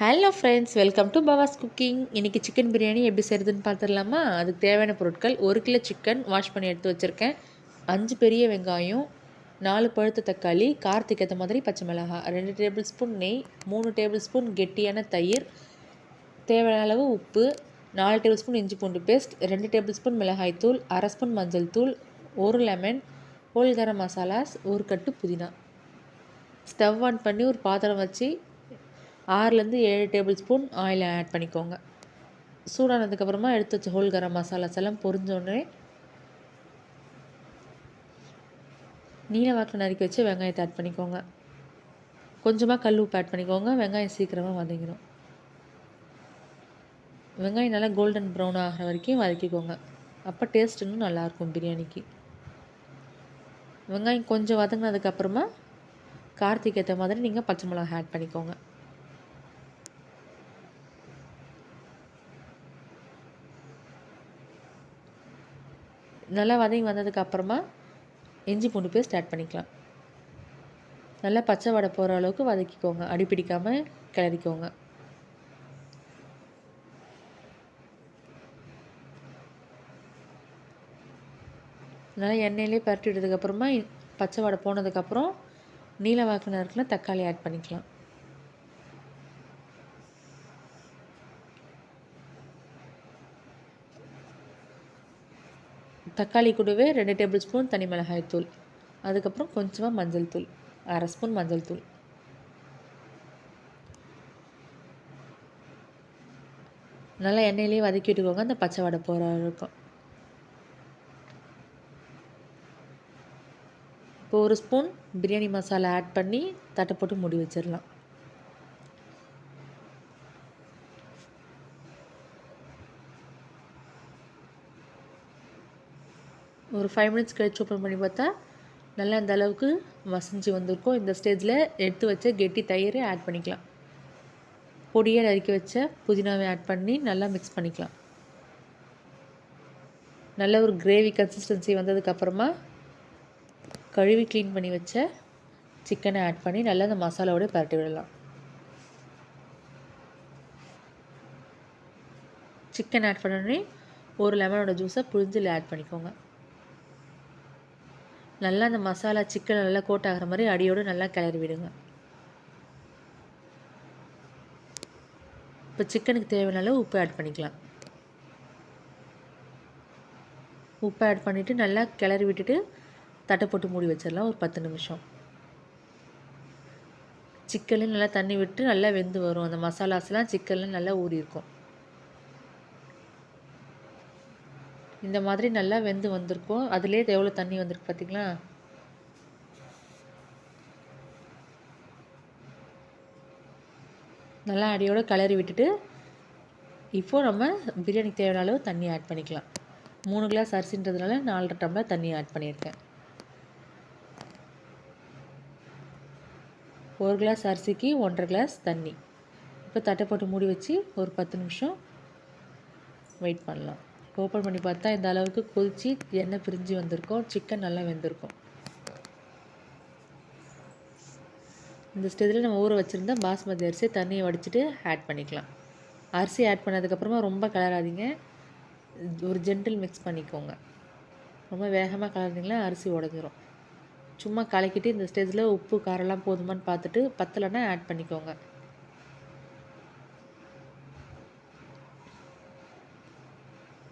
Hello friends welcome to Bavas cooking இன்றைக்கி chicken biryani எப்படி செய்கிறதுன்னு பார்த்துடலாமா? அதுக்கு தேவையான பொருட்கள் ஒரு கிலோ சிக்கன் வாஷ் பண்ணி எடுத்து வச்சுருக்கேன். அஞ்சு பெரிய வெங்காயம் நாலு பழுத்த தக்காளி காரத்துக்கு ஏற்ற மாதிரி பச்சை மிளகாய் ரெண்டு டேபிள் ஸ்பூன் நெய் மூணு டேபிள் ஸ்பூன் கெட்டியான தயிர் தேவையான அளவு உப்பு நாலு டேபிள் ஸ்பூன் இஞ்சி பூண்டு பேஸ்ட் ரெண்டு டேபிள் ஸ்பூன் மிளகாய் தூள் அரை ஸ்பூன் மஞ்சள் தூள் ஒரு லெமன் ஹோல் கரம் மசாலாஸ் ஒரு கட்டு புதினா. ஸ்டவ் ஆன் பண்ணி ஒரு பாத்திரம் வச்சு ஆறுலேருந்து ஏழு டேபிள் ஸ்பூன் ஆயில் ஆட் பண்ணிக்கோங்க. சூடானதுக்கப்புறமா எடுத்து வச்ச ஹோல் கரம் மசாலாஸ் எல்லாம் பொரிஞ்சோடனே நீல வாக்கில் நறுக்கி வச்சு வெங்காயத்தை ஆட் பண்ணிக்கோங்க. கொஞ்சமாக கல் உப்பு ஆட் பண்ணிக்கோங்க. வெங்காயம் சீக்கிரமாக வதங்கிடும் வெங்காயம் நல்லா கோல்டன் ப்ரௌன் ஆகிற வரைக்கும் வதக்கிக்கோங்க. அப்போ டேஸ்ட் இன்னும் நல்லாயிருக்கும் பிரியாணிக்கு. வெங்காயம் கொஞ்சம் வதங்கினதுக்கப்புறமா கார்த்திக் ஏற்ற மாதிரி நீங்கள் பச்சை மிளகா ஆட் பண்ணிக்கோங்க. நல்லா வதங்கி வந்ததுக்கப்புறமா இஞ்சி பூண்டு பேஸ்ட் ஆட் பண்ணிக்கலாம். நல்லா பச்சை வடை போகிற அளவுக்கு வதக்கிக்கோங்க. அடி பிடிக்காமல் கிளறிக்கோங்க. நல்லா எண்ணெயிலே பரட்டி விட்டதுக்கப்புறமா பச்சை வடை போனதுக்கப்புறம் நீல வாக்கு தக்காளி ஆட் பண்ணிக்கலாம். தக்காளி கூடவே ரெண்டு டேபிள் ஸ்பூன் தனி மிளகாய் தூள். அதுக்கப்புறம் கொஞ்சமாக மஞ்சள் தூள். அரை ஸ்பூன் மஞ்சள் தூள். நல்லா எண்ணெயிலேயே வதக்கி விட்டுக்கோங்க. அந்த பச்சை வடை போகிற இருக்கும் இப்போ ஒரு ஸ்பூன் பிரியாணி மசாலா ஆட் பண்ணி தட்டை போட்டு மூடி வச்சிடலாம். ஒரு ஃபைவ் மினிட்ஸ் கழிச்சு ஓப்பன் பண்ணி பார்த்தா நல்லா அந்த அளவுக்கு மசிஞ்சு வந்திருக்கும். இந்த ஸ்டேஜில் எடுத்து வச்ச கெட்டி தயிரை ஆட் பண்ணிக்கலாம். பொடியை நறுக்கி வச்ச புதினாவை ஆட் பண்ணி நல்லா மிக்ஸ் பண்ணிக்கலாம். நல்ல ஒரு கிரேவி கன்சிஸ்டன்சி வந்ததுக்கப்புறமா கழுவி க்ளீன் பண்ணி வச்ச சிக்கனை ஆட் பண்ணி நல்லா அந்த மசாலாவோட பரட்டி விடலாம். சிக்கன் ஆட் பண்ணோடனே ஒரு லெமனோட ஜூஸை புழிஞ்சில் ஆட் பண்ணிக்கோங்க. நல்லா அந்த மசாலா சிக்கன் நல்லா கோட் ஆகிற மாதிரி அடியோடு நல்லா கிளறி விடுங்க. இப்போ சிக்கனுக்கு தேவையான அளவு உப்பு ஆட் பண்ணிக்கலாம். உப்பு ஆட் பண்ணிவிட்டு நல்லா கிளறி விட்டுட்டு தட்டை போட்டு மூடி வச்சிடலாம். ஒரு பத்து நிமிஷம். சிக்கனில் நல்லா தண்ணி விட்டு நல்லா வெந்து வரும். அந்த மசாலாஸ்லாம் சிக்கனில் நல்லா ஊறி இருக்கும் இந்த மாதிரி நல்லா வெந்து வந்திருக்கும். அதுலேயே எவ்வளோ தண்ணி வந்திருக்கு பார்த்திங்களா நல்லா அடியோடு கிளறி விட்டுட்டு இப்போது நம்ம பிரியாணிக்கு தேவையான அளவு தண்ணி ஆட் பண்ணிக்கலாம். மூணு கிளாஸ் அரிசின்றதுனால நாலரை டம்ளர் தண்ணி ஆட் பண்ணியிருக்கேன். ஒரு கிளாஸ் அரிசிக்கு ஒன்றரை கிளாஸ் தண்ணி. இப்போ தட்டை போட்டு மூடி வச்சு ஒரு பத்து நிமிஷம் வெயிட் பண்ணலாம். ஓப்பன் பண்ணி பார்த்தா இந்த அளவுக்கு கொதித்து எண்ணெய் பிரிஞ்சு வந்திருக்கும் சிக்கன் நல்லா வெந்திருக்கும். இந்த ஸ்டேஜில் நம்ம ஊற வச்சுருந்தா பாஸ்மதி அரிசி தண்ணியை வடிச்சிட்டு ஆட் பண்ணிக்கலாம். அரிசி ஆட் பண்ணதுக்கப்புறமா ரொம்ப கலராதிங்க. ஒரு ஜென்டில் மிக்ஸ் பண்ணிக்கோங்க. ரொம்ப வேகமாக கலர்ந்தீங்களா அரிசி உடஞ்சிரும். சும்மா கலக்கிட்டு இந்த ஸ்டேஜில் உப்பு காரெல்லாம் போதுமான்னு பார்த்துட்டு பத்தலைன்னா ஆட் பண்ணிக்கோங்க.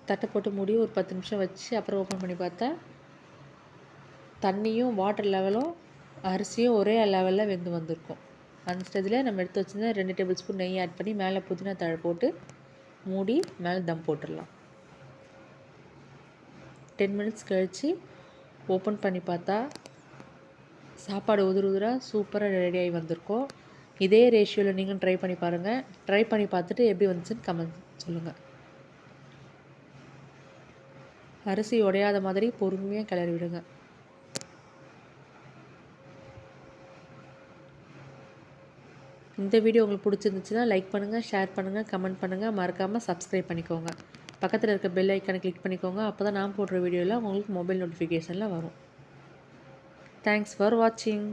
தட்டை போட்டு மூடி ஒரு பத்து நிமிஷம் வச்சு அப்புறம் ஓப்பன் பண்ணி பார்த்தா தண்ணியும் வாட்டர் லெவலும் அரிசியும் ஒரே லெவலில் வெந்து வந்திருக்கும். அந்த ஸ்டேஜில் நம்ம எடுத்து வச்சுருந்தா ரெண்டு டேபிள் ஸ்பூன் நெய் ஆட் பண்ணி மேலே புதினா தழை போட்டு மூடி மேலே தம் போட்டுடலாம். டென் மினிட்ஸ் கழித்து ஓப்பன் பண்ணி பார்த்தா சாப்பாடு உதிர உதிராக சூப்பராக ரெடியாகி வந்திருக்கோம். இதே ரேஷியோவில் நீங்களும் ட்ரை பண்ணி பாருங்கள் ட்ரை பண்ணி பார்த்துட்டு எப்படி வந்துச்சுன்னு கமெண்ட் சொல்லுங்கள் அரிசி உடையாத மாதிரி பொறுமையாக கிளறி விடுங்க. இந்த வீடியோ உங்களுக்கு பிடிச்சிருந்துச்சுன்னா லைக் பண்ணுங்கள் ஷேர் பண்ணுங்கள் கமெண்ட் பண்ணுங்கள் மறக்காமல் சப்ஸ்கிரைப் பண்ணிக்கோங்க. பக்கத்தில் இருக்க பெல் ஐக்கானை கிளிக் பண்ணிக்கோங்க. அப்போ தான் நான் போடுற வீடியோவில் உங்களுக்கு மொபைல் நோட்டிஃபிகேஷனில் வரும். தேங்க்ஸ் ஃபார் வாட்சிங்